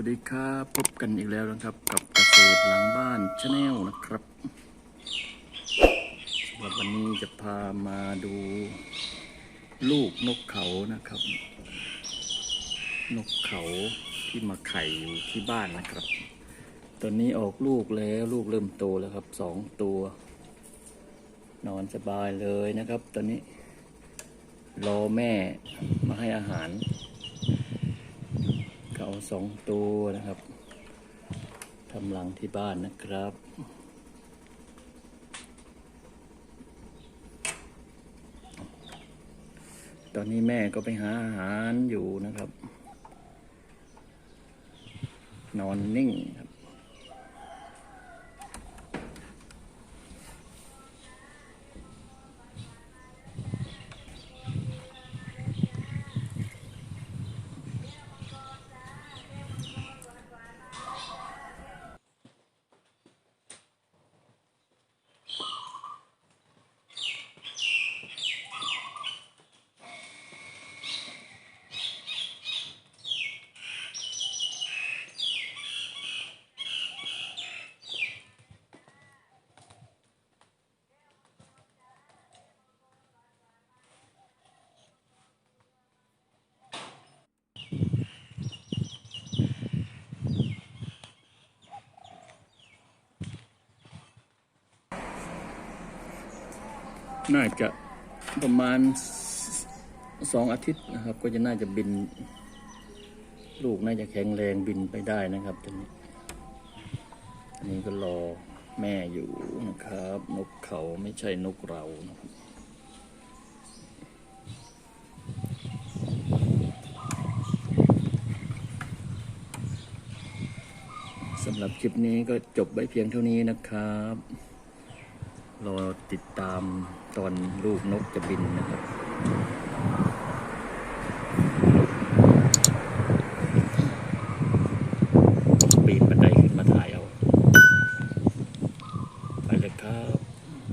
วัสดีครับพบกันอีกแล้วนะครับ กับเกษตรหลังบ้านชาแนลนะครับวันนี้จะพามาดูลูกนกเขานะครับ นกเขาที่มาไข่อยู่ที่บ้านนะครับ ตอนนี้ออกลูกแล้วลูกเริ่มโตแล้วครับสองตัว นอนสบายเลยนะครับ ตอนนี้รอแม่มาให้อาหาราสองตัวนะครับทำรังที่บ้านนะครับ ตอนนี้แม่ก็ไปหาอาหารอยู่นะครับ นอนนิ่งครับ น่าจะประมาณสองอาทิตย์นะครับ ก็จะน่าจะบิน ลูกน่าจะแข็งแรงบินไปได้นะครับตอนนี้อันนี้ก็รอแม่อยู่นะครับ นกเขาไม่ใช่นกเรานะครับสำหรับคลิปนี้ก็จบไว้เพียงเท่านี้นะครับ รอติดตามตอนลูกนกจะบินนะครับ